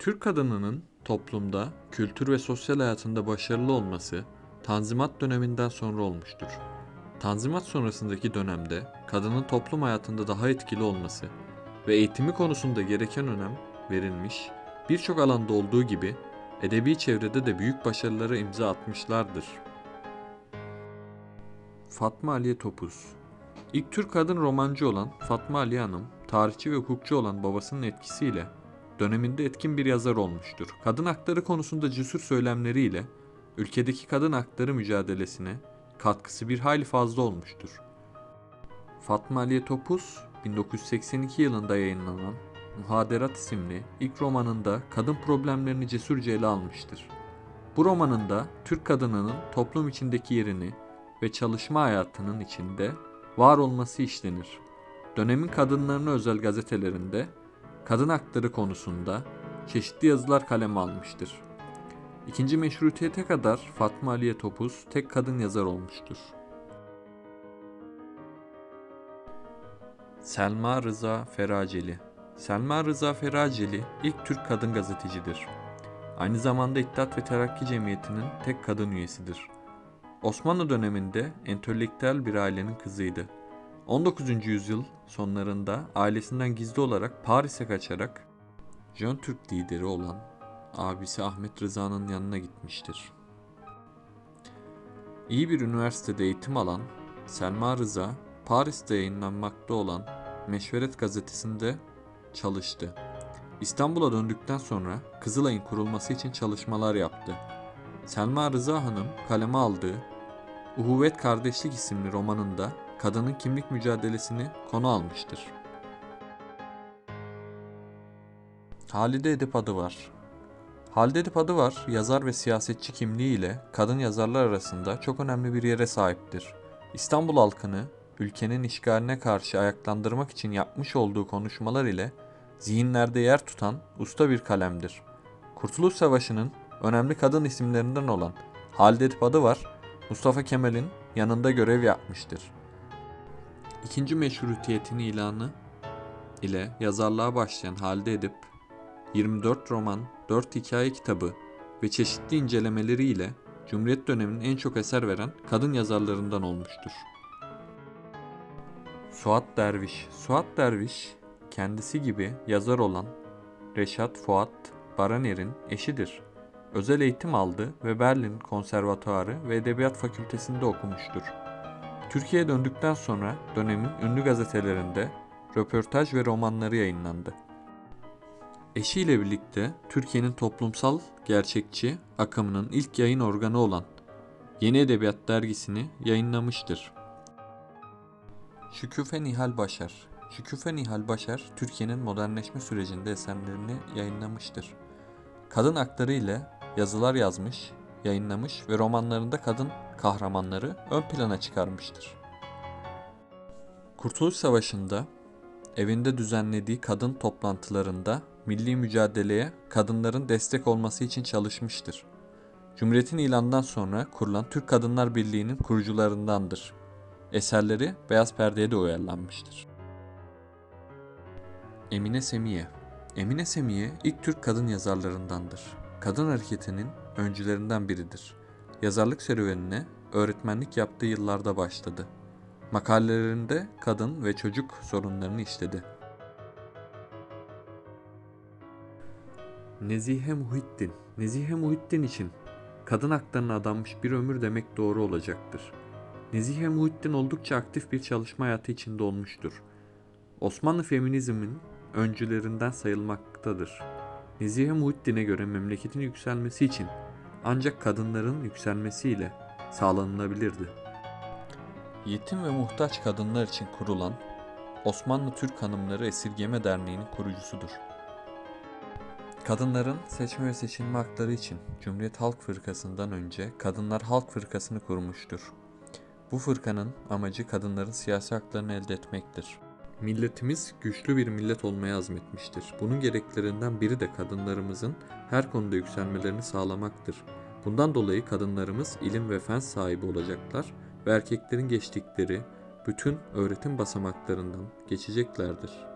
Türk kadınının toplumda, kültür ve sosyal hayatında başarılı olması Tanzimat döneminden sonra olmuştur. Tanzimat sonrasındaki dönemde kadının toplum hayatında daha etkili olması ve eğitimi konusunda gereken önem verilmiş, birçok alanda olduğu gibi edebi çevrede de büyük başarılara imza atmışlardır. Fatma Aliye Topuz İlk Türk kadın romancı olan Fatma Aliye Hanım, tarihçi ve hukukçu olan babasının etkisiyle döneminde etkin bir yazar olmuştur. Kadın hakları konusunda cesur söylemleriyle ülkedeki kadın hakları mücadelesine katkısı bir hayli fazla olmuştur. Fatma Aliye Topuz, 1982 yılında yayınlanan Muhaderat isimli ilk romanında kadın problemlerini cesurca ele almıştır. Bu romanında Türk kadınının toplum içindeki yerini ve çalışma hayatının içinde var olması işlenir. Dönemin kadınlarına özel gazetelerinde kadın hakları konusunda çeşitli yazılar kaleme almıştır. İkinci meşrutiyete kadar Fatma Aliye Topuz tek kadın yazar olmuştur. Selma Rıza Feraceli Selma Rıza Feraceli ilk Türk kadın gazetecidir. Aynı zamanda İttihat ve Terakki Cemiyeti'nin tek kadın üyesidir. Osmanlı döneminde entelektüel bir ailenin kızıydı. 19. yüzyıl sonlarında ailesinden gizli olarak Paris'e kaçarak Jön Türk lideri olan abisi Ahmet Rıza'nın yanına gitmiştir. İyi bir üniversitede eğitim alan Selma Rıza, Paris'te yayınlanmakta olan Meşveret gazetesinde çalıştı. İstanbul'a döndükten sonra Kızılay'ın kurulması için çalışmalar yaptı. Selma Rıza Hanım kaleme aldığı Uhuvvet Kardeşlik isimli romanında kadının kimlik mücadelesini konu almıştır. Halide Edip adı var. Halide Edip adı var, yazar ve siyasetçi kimliğiyle kadın yazarlar arasında çok önemli bir yere sahiptir. İstanbul halkını ülkenin işgaline karşı ayaklandırmak için yapmış olduğu konuşmalar ile zihinlerde yer tutan usta bir kalemdir. Kurtuluş Savaşı'nın önemli kadın isimlerinden olan Halide Edip adı var, Mustafa Kemal'in yanında görev yapmıştır. İkinci meşrutiyetin ilanı ile yazarlığa başlayan Halide Edip, 24 roman, 4 hikaye kitabı ve çeşitli incelemeleriyle Cumhuriyet döneminin en çok eser veren kadın yazarlarından olmuştur. Suat Derviş Suat Derviş, kendisi gibi yazar olan Reşat Fuat Baraner'in eşidir. Özel eğitim aldı ve Berlin Konservatuarı ve Edebiyat Fakültesinde okumuştur. Türkiye'ye döndükten sonra dönemin ünlü gazetelerinde röportaj ve romanları yayınlandı. Eşiyle birlikte Türkiye'nin toplumsal gerçekçi akımının ilk yayın organı olan Yeni Edebiyat dergisini yayınlamıştır. Şüküfe Nihal Başar Şüküfe Nihal Başar, Türkiye'nin modernleşme sürecinde eserlerini yayınlamıştır. Kadın hakları ile yazılar yazmış, yayınlamış ve romanlarında kadın kahramanları ön plana çıkarmıştır. Kurtuluş Savaşı'nda evinde düzenlediği kadın toplantılarında milli mücadeleye kadınların destek olması için çalışmıştır. Cumhuriyetin ilanından sonra kurulan Türk Kadınlar Birliği'nin kurucularındandır. Eserleri beyaz perdeye de uyarlanmıştır. Emine Semiye Emine Semiye ilk Türk kadın yazarlarındandır. Kadın hareketinin öncülerinden biridir. Yazarlık serüvenine öğretmenlik yaptığı yıllarda başladı. Makalelerinde kadın ve çocuk sorunlarını işledi. Nezihe Muhittin Nezihe Muhittin için kadın haklarına adanmış bir ömür demek doğru olacaktır. Nezihe Muhittin oldukça aktif bir çalışma hayatı içinde olmuştur. Osmanlı feminizmin öncülerinden sayılmaktadır. Nezihe Muhittin'e göre memleketin yükselmesi için ancak kadınların yükselmesiyle sağlanılabilirdi. Yetim ve muhtaç kadınlar için kurulan Osmanlı Türk Hanımları Esirgeme Derneği'nin kurucusudur. Kadınların seçme ve seçilme hakları için Cumhuriyet Halk Fırkası'ndan önce Kadınlar Halk Fırkası'nı kurmuştur. Bu fırkanın amacı kadınların siyasi haklarını elde etmektir. Milletimiz güçlü bir millet olmaya azmetmiştir. Bunun gereklerinden biri de kadınlarımızın her konuda yükselmelerini sağlamaktır. Bundan dolayı kadınlarımız ilim ve fen sahibi olacaklar ve erkeklerin geçtikleri bütün öğretim basamaklarından geçeceklerdir.